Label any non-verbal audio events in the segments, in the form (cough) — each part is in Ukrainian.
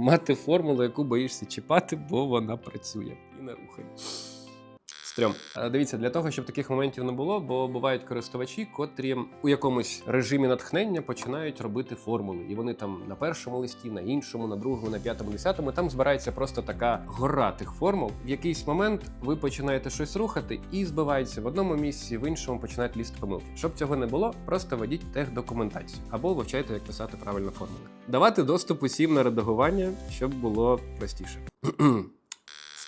Мати формулу, яку боїшся чіпати, бо вона працює. І не рухай. Стрьом. Е, Дивіться, для того, щоб таких моментів не було, бо бувають користувачі, котрі у якомусь режимі натхнення починають робити формули. І вони там на першому листі, на іншому, на другому, на п'ятому, десятому. Там збирається просто така гора тих формул. В якийсь момент ви починаєте щось рухати і збивається в одному місці, в іншому починають лізти помилки. Щоб цього не було, просто ведіть техдокументацію або вивчайте, як писати правильно формули. Давати доступ усім на редагування, щоб було простіше. (clears throat)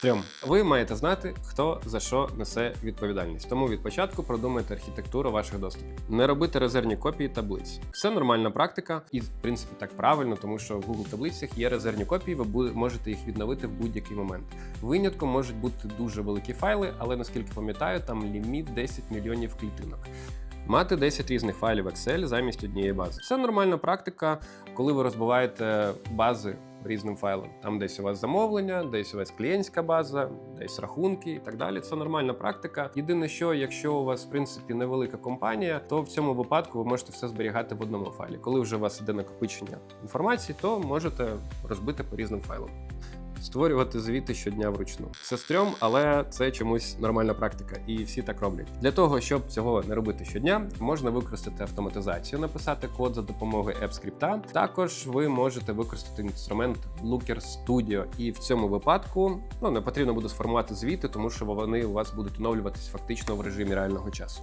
Стрьом. Ви маєте знати, хто за що несе відповідальність. Тому від початку продумайте архітектуру ваших доступів. Не робити резервні копії таблиць. Це нормальна практика, і в принципі так правильно, тому що в Google таблицях є резервні копії, ви можете їх відновити в будь-який момент. Винятком можуть бути дуже великі файли, але наскільки пам'ятаю, там ліміт 10 мільйонів клітинок. Мати 10 різних файлів Excel замість однієї бази. Це нормальна практика, коли ви розбиваєте бази різним файлам. Там десь у вас замовлення, десь у вас клієнтська база, десь рахунки і так далі. Це нормальна практика. Єдине, що якщо у вас в принципі невелика компанія, то в цьому випадку ви можете все зберігати в одному файлі. Коли вже у вас іде накопичення інформації, то можете розбити по різним файлам. Створювати звіти щодня вручну. Це стрьом, але це чомусь нормальна практика, і всі так роблять. Для того, щоб цього не робити щодня, можна використати автоматизацію, написати код за допомогою AppScript. Також ви можете використати інструмент Looker Studio. І в цьому випадку ну не потрібно буде сформувати звіти, тому що вони у вас будуть оновлюватись фактично в режимі реального часу.